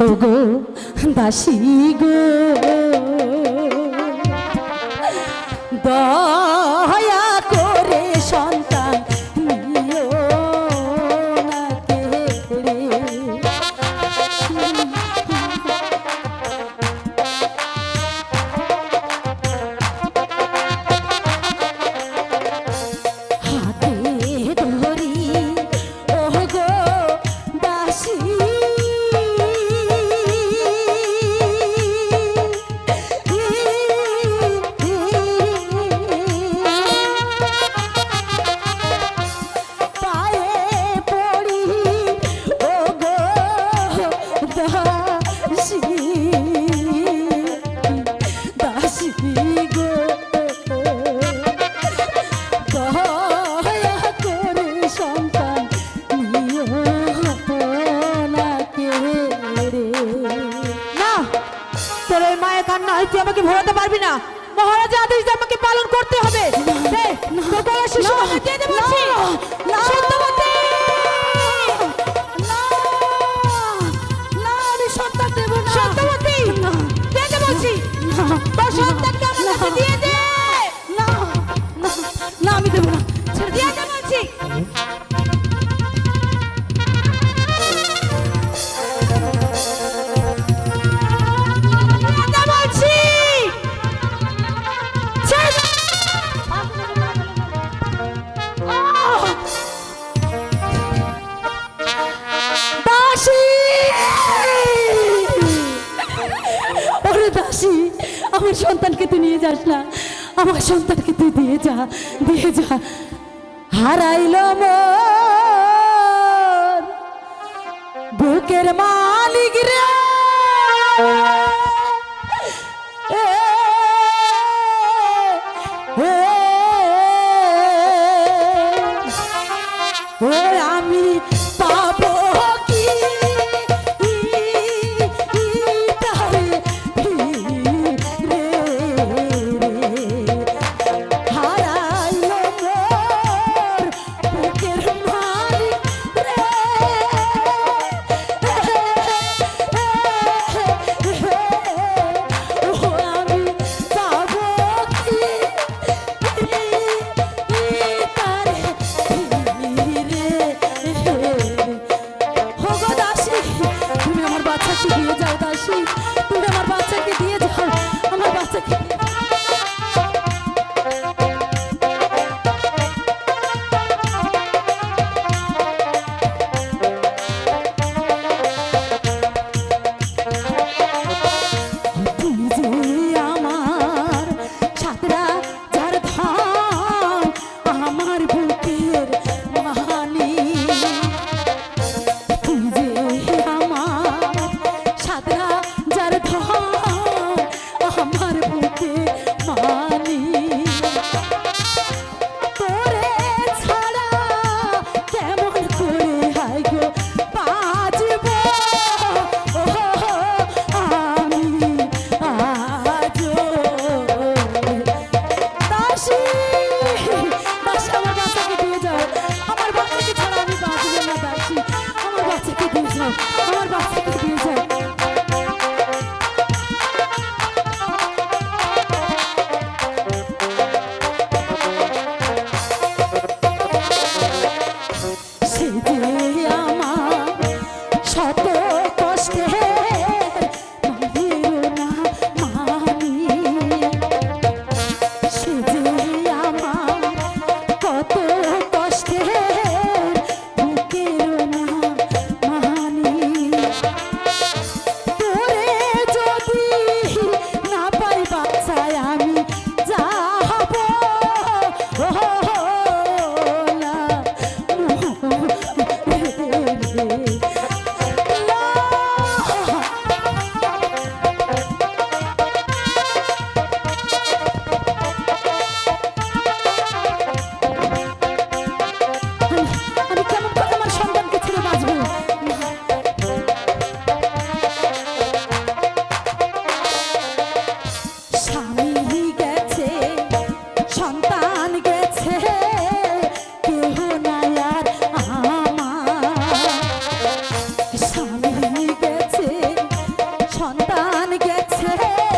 ও গো দাসী গো দয়া তুই আমাকে ভোলাতে পারবি না। মহারাজা আদেশ আমাকে পালন করতে হবে। দে, তোর গলার না, আমাকে দিয়ে দে না, সত্যবতী! সন্তান সত্যবতী! দিয়ে তোর সন্তানকে দাসী, আমার সন্তানকে তুই নিয়ে যাস না। আমার সন্তানকে তুই দিয়ে যা দিয়ে যা। হারাইল বুকের মালিক রে। আমি গেছে